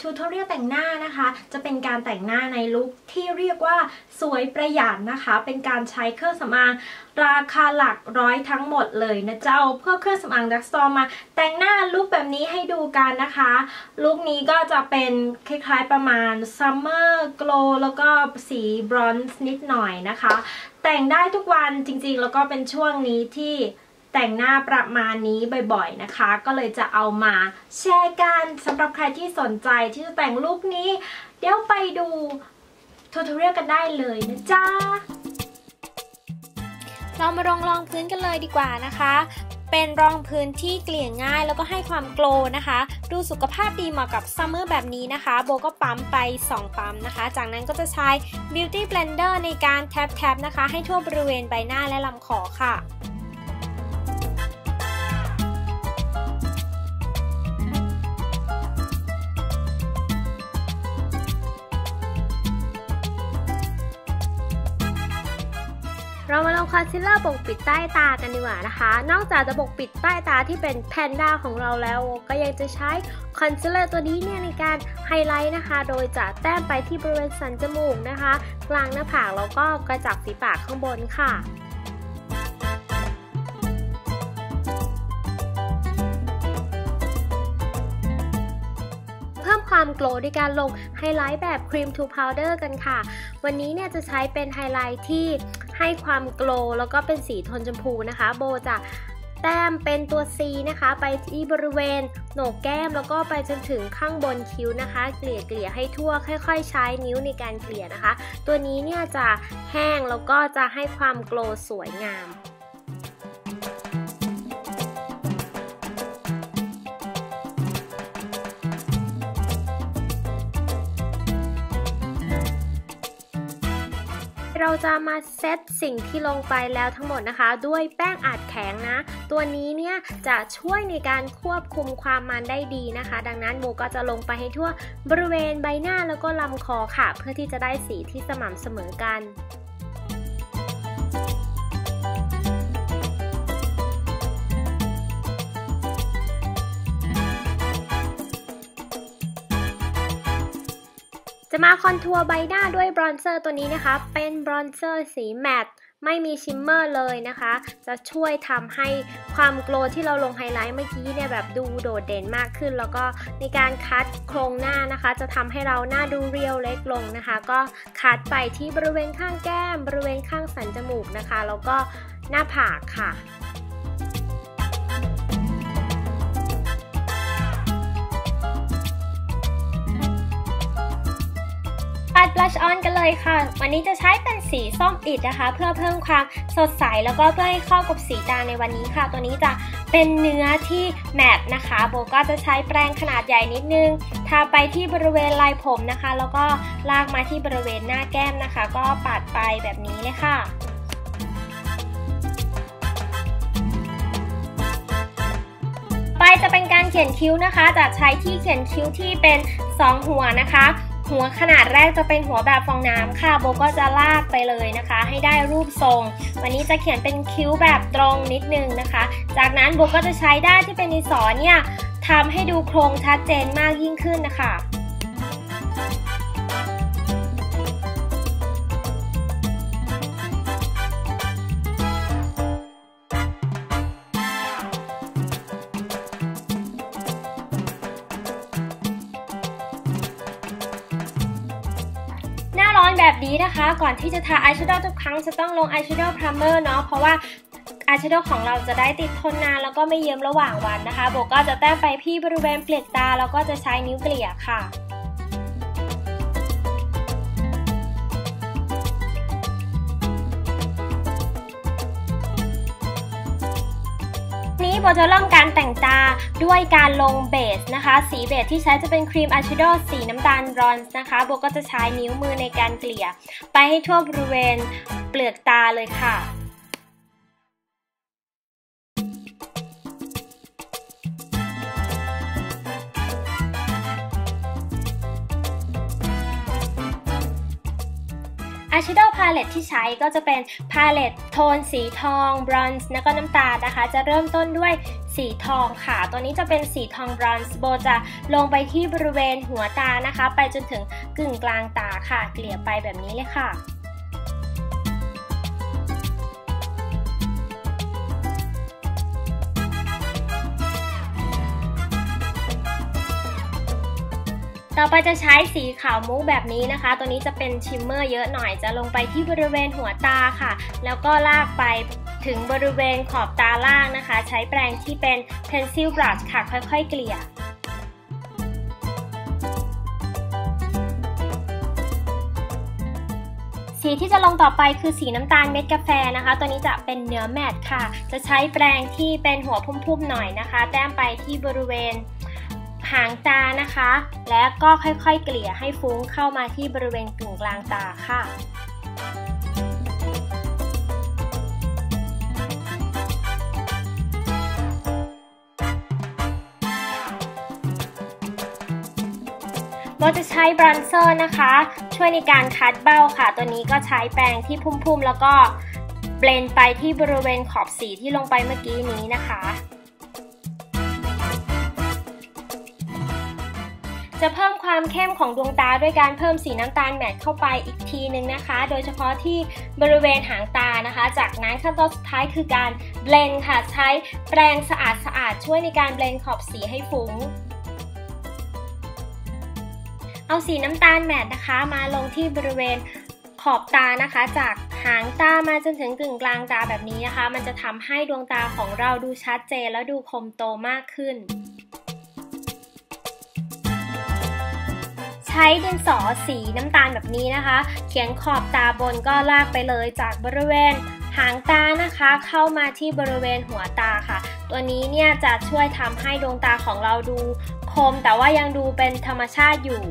ทูทอเรียลแต่งหน้านะคะ จะเป็นการแต่งหน้าในลุคที่เรียกว่าสวยประหยัดนะคะ เป็นการใช้เครื่องสำอางราคาหลักร้อยทั้งหมดเลยนะเจ้าเพื่อเครื่องสำอางดักสตอร์มาแต่งหน้าลุคแบบนี้ให้ดูกันนะคะลุคนี้ก็จะเป็นคล้ายๆประมาณซัมเมอร์โกลแล้วก็สีบรอนซ์นิดหน่อยนะคะ แต่งได้ทุกวันจริงๆ แล้วก็เป็นช่วงนี้ที่ แต่งหน้าประมาณนี้บ่อยๆนะคะ ก็เลยจะเอามาแชร์กันสำหรับใครที่สนใจที่จะแต่งลุคนี้ เดี๋ยวไปดูทูทอเรียลกันได้เลยนะจ๊ะ เรามาลองรองพื้นกันเลยดีกว่านะคะ เป็นรองพื้นที่เกลี่ยง่ายแล้วก็ให้ความโกล์นะคะ ดูสุขภาพดีเหมาะกับซัมเมอร์แบบนี้นะคะ โบก็ปั๊มไป 2 ปั๊มนะคะ จากนั้นก็จะใช้ Beauty Blender ในการแท็บๆนะคะ ให้ทั่วบริเวณใบหน้าและลำคอค่ะ คอนซีลเลอร์ปกปิดใต้ตากันดีกว่านะคะ นอกจากจะปกปิดใต้ตาที่เป็นแพนด้าของเราแล้ว ก็ยังจะใช้คอนซีลเลอร์ตัวนี้เนี่ยในการไฮไลท์นะคะ โดยจะแต้มไปที่บริเวณสันจมูกนะคะ กลางหน้าผากแล้วก็กระจับฝีปากข้างบนค่ะเพิ่มความโกลว์ด้วยการลงไฮไลท์แบบครีมทูพาวเดอร์กันค่ะ วันนี้เนี่ยจะใช้เป็นไฮไลท์ที่ ให้ความโกลว์แล้วก็เป็นสีโทนชมพูนะคะ โบจะแต้มเป็นตัว C นะคะ ไปที่บริเวณโหนกแก้มแล้วก็ไปจนถึงข้างบนคิ้วนะคะ เกลี่ยเกลี่ยให้ทั่วค่อยๆ ใช้นิ้วในการเกลี่ยนะคะ ตัวนี้เนี่ยจะแห้งแล้วก็จะให้ความโกลว์สวยงาม จะมาเซตสิ่งที่ลงไปแล้วทั้งหมดนะคะ ด้วยแป้งอัดแข็งนะ ตัวนี้เนี่ยจะช่วยในการควบคุมความมันได้ดีนะคะ ดังนั้นโมก็จะลงไปให้ทั่วบริเวณใบหน้าแล้วก็ลำคอค่ะ เพื่อที่จะได้สีที่สม่ำเสมอกัน จะมาคอนทัวร์ใบหน้าด้วยบรอนเซอร์ตัวนี้นะคะ เป็นบรอนเซอร์สีแมตต์ไม่มีชิมเมอร์เลยนะคะ จะช่วยทำให้ความโกลว์ที่เราลงไฮไลท์เมื่อกี้เนี่ยแบบดูโดดเด่นมากขึ้น แล้วก็ในการคัดโครงหน้านะคะ จะทำให้เราหน้าดูเรียวเล็กลงนะคะ ก็คัดไปที่บริเวณข้างแก้ม บริเวณข้างสันจมูกนะคะ แล้วก็หน้าผากค่ะ ปัดบลัชออนกันเลยค่ะ วันนี้จะใช้เป็นสีส้มอิดนะคะ เพื่อเพิ่มความสดใสแล้วก็เพื่อให้เข้ากับสีตาในวันนี้ค่ะ ตัวนี้จะเป็นเนื้อที่แมตต์นะคะ โบก็จะใช้แปรงขนาดใหญ่นิดนึง ทาไปที่บริเวณลายผมนะคะ แล้วก็ลากมาที่บริเวณหน้าแก้มนะคะ ก็ปัดไปแบบนี้เลยค่ะไปจะเป็นการเขียนคิ้วนะคะ จะใช้ที่เขียนคิ้วที่เป็น 2 หัวนะคะ หัวขนาดแรกจะเป็นหัวแบบฟองน้ำค่ะ โบก็จะลากไปเลยนะคะ ให้ได้รูปทรง วันนี้จะเขียนเป็นคิ้วแบบตรงนิดนึงนะคะ จากนั้นโบก็จะใช้ด้านที่เป็นดินสอเนี่ยทำให้ดูโครงชัดเจนมากยิ่งขึ้นนะคะ อนแบบนี้นะคะ ก่อนที่จะทาอายแชโดว์ทุกครั้งจะต้องลงอายแชโดว์พรามเมอร์เนาะเพราะว่าอายแชโดว์ของเราจะได้ติดทนนานแล้วก็ไม่เยิ้มระหว่างวันนะคะโบก็จะแต้มไปที่บริเวณเปลือกตาแล้วก็จะใช้นิ้วเกลี่ยค่ะ้โบจะเริ่มการแต่งตาด้วยการลงเบสนะคะ สีเบสที่ใช้จะเป็นครีมอาชิโดสีน้ำตาลบรอนซ์นะคะโบก็จะใช้นิ้วมือในการเกลี่ย ไปให้ทั่วบริเวณเปลือกตาเลยค่ะ ต eyeshadow palette ที่ใช้ก็จะเป็นพาเลตโทนสีทอง บรอนซ์ แล้วก็น้ำตาลนะคะ จะเริ่มต้นด้วยสีทองค่ะ ตัวนี้จะเป็นสีทองบรอนซ์โบจะลงไปที่บริเวณหัวตานะคะ ไปจนถึงกึ่งกลางตาค่ะ เกลี่ยไปแบบนี้เลยค่ะ ต่อไปจะใช้สีขาวมุกแบบนี้นะคะ ตัวนี้จะเป็นชิมเมอร์เยอะหน่อยจะลงไปที่บริเวณหัวตาค่ะ แล้วก็ลากไปถึงบริเวณขอบตาล่างนะคะ ใช้แปรงที่เป็น pencil brush ค่ะ ค่อยๆเกลี่ยสีที่จะลงต่อไปคือสีน้ำตาลเม็ดกาแฟนะคะ ตัวนี้จะเป็นเนื้อแมตค่ะ จะใช้แปรงที่เป็นหัวพุ่มๆหน่อยนะคะ แต้มไปที่บริเวณ หางตานะคะ แล้วก็ค่อยๆเกลี่ยให้ฟุ้งเข้ามาที่บริเวณกึ่งกลางตาค่ะโบจะใช้บรันเซอร์นะคะ ช่วยในการคัดเบ้าค่ะ ตัวนี้ก็ใช้แปรงที่พุ่มๆ แล้วก็เบลนไปที่บริเวณขอบสีที่ลงไปเมื่อกี้นี้นะคะ จะเพิ่มความเข้มของดวงตาด้วยการเพิ่มสีน้ำตาลแมทเข้าไปอีกทีนึงนะคะ โดยเฉพาะที่บริเวณหางตานะคะ จากนั้นขั้นตอนสุดท้ายคือการเบลนค่ะ ใช้แปรงสะอาดสะอาดช่วยในการเบลนขอบสีให้ฟุง้งเอาสีน้ำตาลแมทนะคะ มาลงที่บริเวณขอบตานะคะ จากหางตามาจนถึงกึ่งกลางตาแบบนี้นะคะ มันจะทำให้ดวงตาของเราดูชัดเจนและดูคมโตมากขึ้น ใช้ดินสอสีน้ำตาลแบบนี้นะคะ เขียนขอบตาบนก็ลากไปเลยจากบริเวณหางตานะคะ เข้ามาที่บริเวณหัวตาค่ะ ตัวนี้เนี่ยจะช่วยทำให้ดวงตาของเราดูคม แต่ว่ายังดูเป็นธรรมชาติอยู่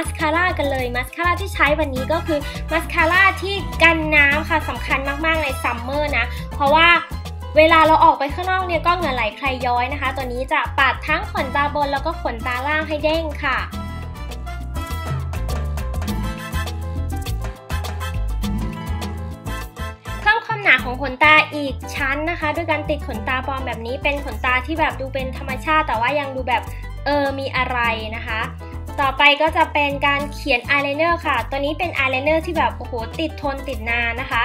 มาสคาร่ากันเลยมาสคาร่าที่ใช้วันนี้ก็คือมาสคาร่าที่กันน้ำค่ะสำคัญมากๆในซัมเมอร์นะ เพราะว่าเวลาเราออกไปข้างนอกเนี่ยก็เหงื่อไหลใครย้อยนะคะ ตัวนี้จะปัดทั้งขนตาบนแล้วก็ขนตาล่างให้เด้งค่ะเพิ่มความหนาของขนตาอีกชั้นนะคะ ด้วยการติดขนตาปลอมแบบนี้เป็นขนตาที่แบบดูเป็นธรรมชาติ แต่ว่ายังดูแบบเออมีอะไรนะคะ ต่อไปก็จะเป็นการเขียนอายไลเนอร์ค่ะ ตัวนี้เป็นอายไลเนอร์ที่แบบโอ้โหติดทนติดนานนะคะ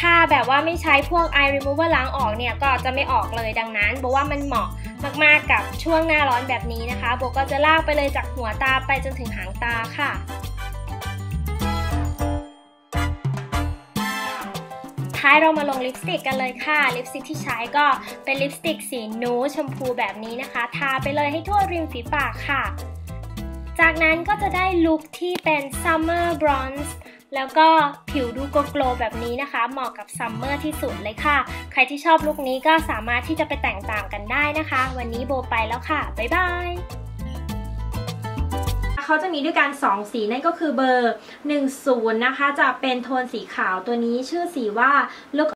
ถ้าแบบว่าไม่ใช้พวก eye remover ล้างออกเนี่ยก็จะไม่ออกเลยดังนั้นบอกว่ามันเหมาะมากๆกับช่วงหน้าร้อนแบบนี้นะคะโบก็จะลากไปเลยจากหัวตาไปจนถึงหางตาค่ะท้ายเรามาลงลิปสติกกันเลยค่ะ ลิปสติกที่ใช้ก็เป็นลิปสติกสีนูชมพูแบบนี้นะคะ ทาไปเลยให้ทั่วริมฝีปากค่ะ จากนั้นก็จะได้ลุคที่เป็น Summer Bronze แล้วก็ผิวดูโกโกลแบบนี้นะคะ เหมาะกับซัมเมอร์ที่สุดเลยค่ะ ใครที่ชอบลุคนี้ก็สามารถที่จะไปแต่งตามกันได้นะคะ วันนี้โบไปแล้วค่ะ บ๊ายบายเขาจะมีด้วยกัน 2 สีนั่นก็คือเบอร์ 10 นะคะ จะเป็นโทนสีขาวตัวนี้ชื่อสีว่า Look